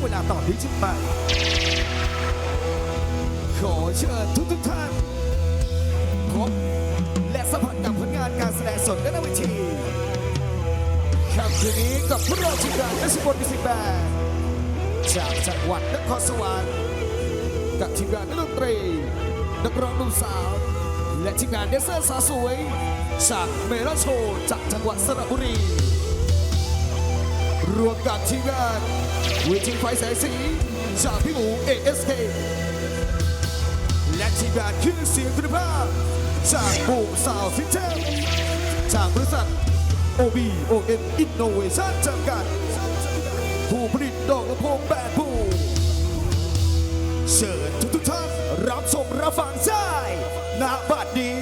งเวลาต่อนนี้จึงไป ขอเชิญทุกทุกท่านพบและสัมผัสกับผลงานการแสดงสดด้านหน้าเวทีค่ำคืนนี้กับพวกเราทีมงานนักสปอร์ตมิวสิกแบนจากจังหวัดนครสวรรค์กับทีมงานนักดนตรีนักร้องหนุ่มสาว และทีมงานเดนเซอร์สาวสวยจากเมลอนโชจากจังหวัดสระบุรี รวมกับทีมงาน เวทีไฟแสงสีจากพี่หมู ASK และทีมงานคลื่นเสียงคุณภาพ จากบูมสาวฟิเทลจากบริษัท OBON Innovation จำกัด ผู้ผลิตดอกลำโพงแบรนด์บูมเชิญทุกทุกท่านรับชมรับฟังได้ณบัดนี้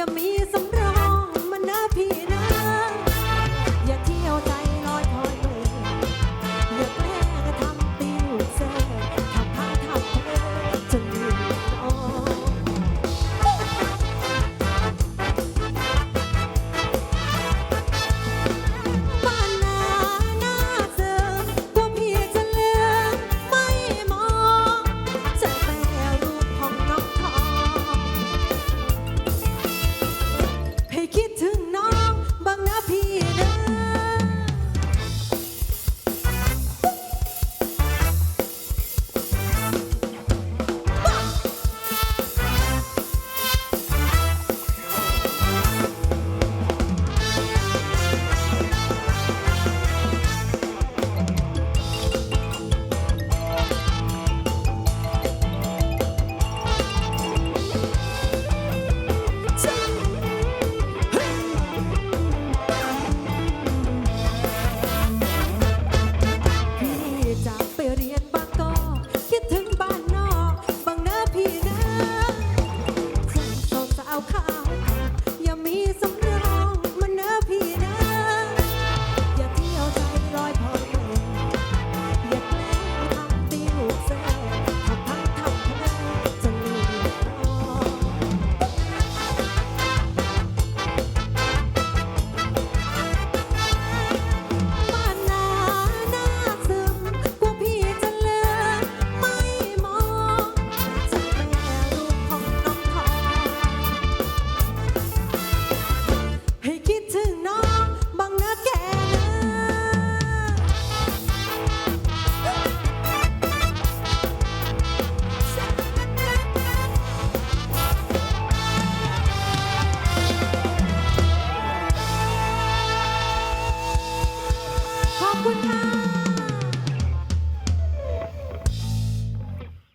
อย่ามีสม Podcast.